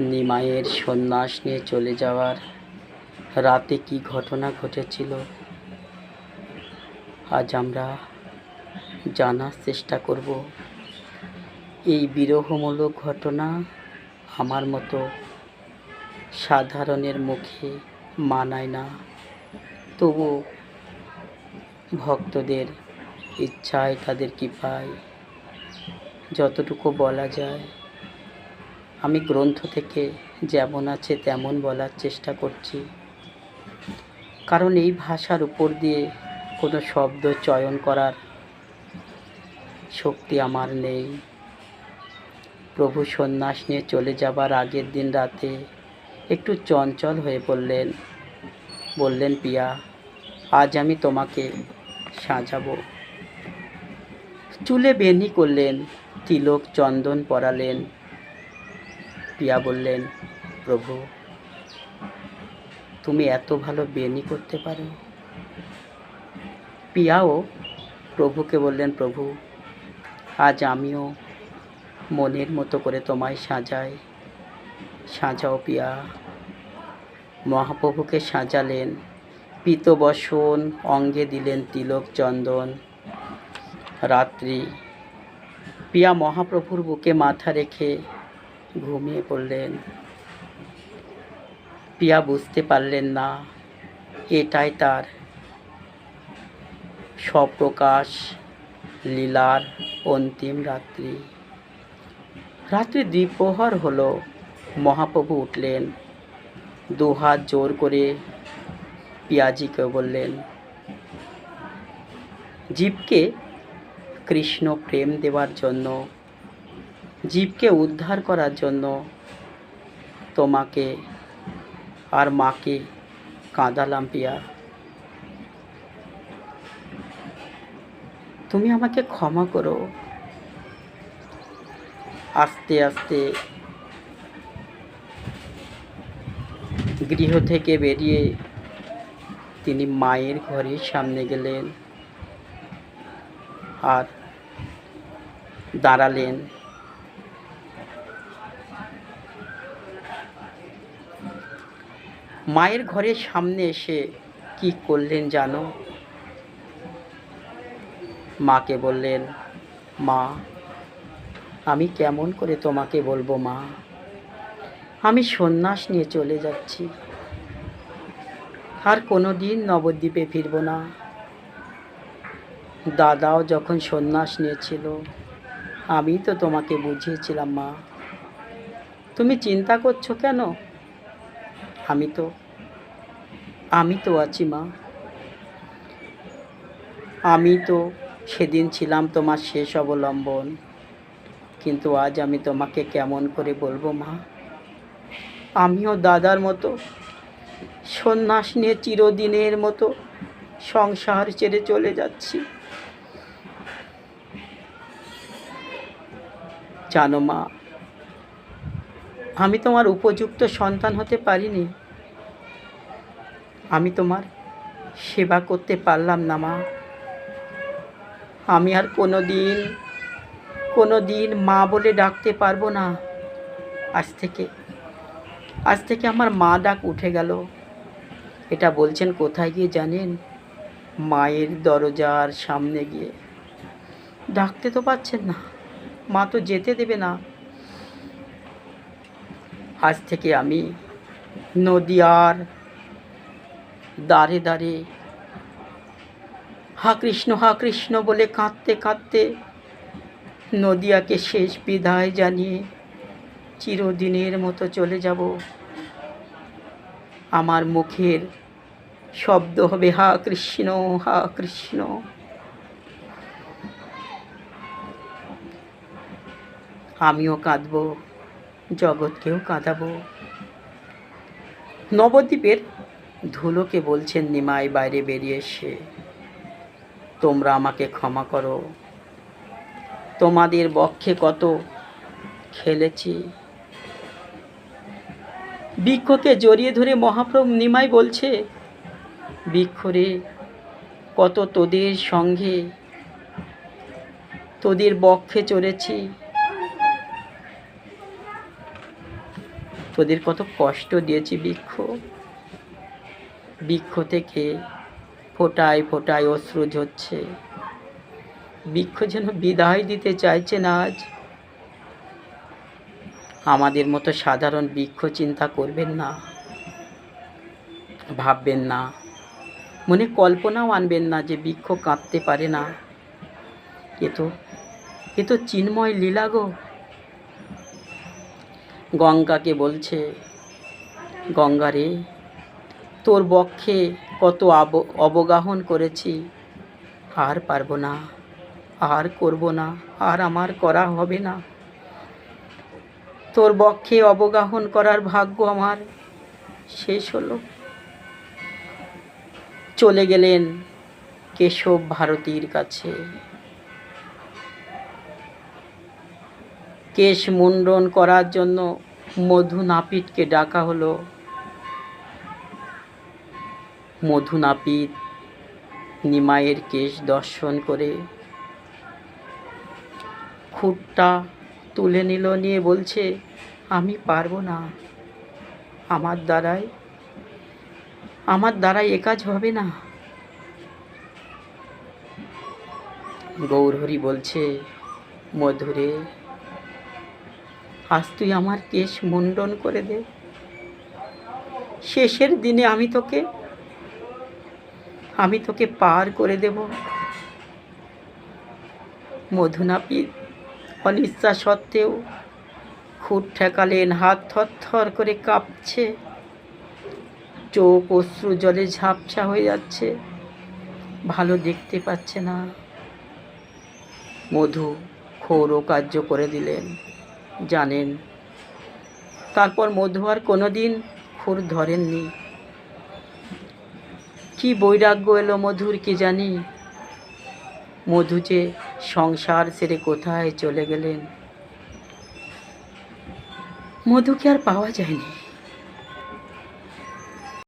নিমাইয়ের সন্ন্যাস নিয়ে চলে যাওয়ার রাতে কি ঘটনা ঘটেছিল, আজ আমরা জানার চেষ্টা করব। এই বিরহমূলক ঘটনা আমার মতো সাধারণের মুখে মানায় না। তবু ভক্তদের ইচ্ছায় তাদের কৃপায় যতটুকু বলা যায় আমি গ্রন্থ থেকে যেমন আছে তেমন বলার চেষ্টা করছি। কারণ এই ভাষার উপর দিয়ে কোনো শব্দ চয়ন করার শক্তি আমার নেই। প্রভু সন্ন্যাস নিয়ে চলে যাবার আগের দিন রাতে একটু চঞ্চল হয়ে পড়লেন বললেন, পিয়া, আজ আমি তোমাকে সাজাবো। চুলে বেনি করলেন, তিলক চন্দন পরালেন পিয়া বললেন, প্রভু, তুমি এত ভালো বেনি করতে পারো? পিয়াও প্রভুকে বললেন, প্রভু, আজ আমিও মনের মতো করে তোমায় সাজাই। সাজাও পিয়া। মহাপ্রভুকে সাজালেন পিতবসন অঙ্গে দিলেন তিলক চন্দন। রাত্রি পিয়া মহাপ্রভুর বুকে মাথা রেখে ঘুমিয়ে পড়লেন। পিয়া বুঝতে পারলেন না, এটাই তার স্বপ্রকাশ লীলার অন্তিম রাত্রি। রাত্রি দ্বিপ্রহর হলো, মহাপ্রভু উঠলেন। দুহাত জোর করে পিয়াজিকে বললেন, জীবকে কৃষ্ণ প্রেম দেওয়ার জন্য জীবকে উদ্ধার করার জন্য তোমাকে আর মাকে কাঁদালাম পিয়া। তুমি আমাকে ক্ষমা করো। আস্তে আস্তে গৃহ থেকে বেরিয়ে তিনি মায়ের ঘরের সামনে গেলেন আর দাঁড়ালেন। মায়ের ঘরের সামনে এসে কি করলেন জানো? মাকে বললেন, মা, আমি কেমন করে তোমাকে বলব মা? আমি সন্ন্যাস নিয়ে চলে যাচ্ছি। আর কোনো দিন নবদ্বীপে ফিরবো না। দাদাও যখন সন্ন্যাস নিয়েছিল, আমি তো তোমাকে বুঝিয়েছিলাম মা। তুমি চিন্তা করছ কেন? আমি তো আমি তো আছি মা। আমি তো সেদিন ছিলাম তোমার শেষ অবলম্বন, কিন্তু আজ আমি তোমাকে কেমন করে বলব মা? আমিও দাদার মতো, সন্ন্যাস নিয়ে চিরদিনের মতো সংসার ছেড়ে চলে যাচ্ছি। জানো মা আমি তোমার উপযুক্ত সন্তান হতে পারিনি। আমি তোমার সেবা করতে পারলাম না, মা। আমি আর কোনো দিন কোনো দিন মা বলে ডাকতে পারব না। আজ থেকে আজ থেকে আমার মা ডাক উঠে গেল। এটা বলছেন কোথায় গিয়ে জানেন? মায়ের দরজার সামনে গিয়ে। ডাকতে তো পাচ্ছেন না। মা তো যেতে দেবে না। আজ থেকে আমি নদিয়ার দাঁড়ে দাঁড়ে হা কৃষ্ণ হা কৃষ্ণ বলে কাঁদতে কাঁদতে নদিয়াকে শেষ বিদায় জানিয়ে চিরদিনের মতো চলে যাব। আমার মুখের শব্দ হবে হা কৃষ্ণ হা কৃষ্ণ। আমিও কাঁদব। জগৎকেও কাঁদাবো। নবদ্বীপের ধুলোকে বলছেন নিমাই, বাইরে বেরিয়ে এসে। তোমরা আমাকে ক্ষমা করো। তোমাদের বক্ষে কত খেলেছি। বৃক্ষকে জড়িয়ে ধরে মহাপ্রভু নিমাই বলছে, বৃক্ষরে কত তোদের সঙ্গে, তোদের বক্ষে চড়েছি। তোদের কত কষ্ট দিয়েছি বৃক্ষ। বৃক্ষ থেকে ফোটায় ফোটায় অশ্রু ঝরছে। বৃক্ষ যেন বিদায় দিতে চাইছে না আজ। আমাদের মতো সাধারণ বৃক্ষ চিন্তা করবেন না, ভাববেন না। মনে কল্পনাও আনবেন না যে বৃক্ষ কাঁদতে পারে না। এ তো এ তো চিন্ময় লীলা গো। গঙ্গাকে বলছে, গঙ্গা রে, তোর বক্ষে কত আব, অবগাহন করেছি। আর পারব না, আর করব না, আর আমার করা হবে না। তোর বক্ষে অবগাহন করার ভাগ্য আমার শেষ হলো। চলে গেলেন কেশব ভারতীর কাছে। কেশ মুন্ডন করার জন্য মধু নাপিতকে ডাকা হলো। মধু নাপিত নিমাইয়ের কেশ দর্শন করে খুঁটটা তুলে নিল, নিয়ে বলছে, আমি পারব না। আমার দ্বারাই আমার দ্বারাই এ কাজ হবে না। গৌরহরি বলছে, মধুরে আজ তুই আমার কেশ মুন্ডন করে দে। শেষের দিনে আমি তোকে আমি তোকে পার করে দেব। মধুনাপিত, অনিচ্ছা সত্ত্বেও খুঁট ঠেকালেন, হাত থরথর করে কাঁপছে। চোখ অশ্রু জলে ঝাপসা হয়ে যাচ্ছে, ভালো দেখতে পাচ্ছে না। মধু খোরও কার্য করে দিলেন। জানেন। তারপর মধু আর কোনো দিন খুর ধরেননি। কি বৈরাগ্য এলো মধুর কি জানি? মধু যে সংসার সেরে কোথায় চলে গেলেন? মধুকে আর পাওয়া যায়নি।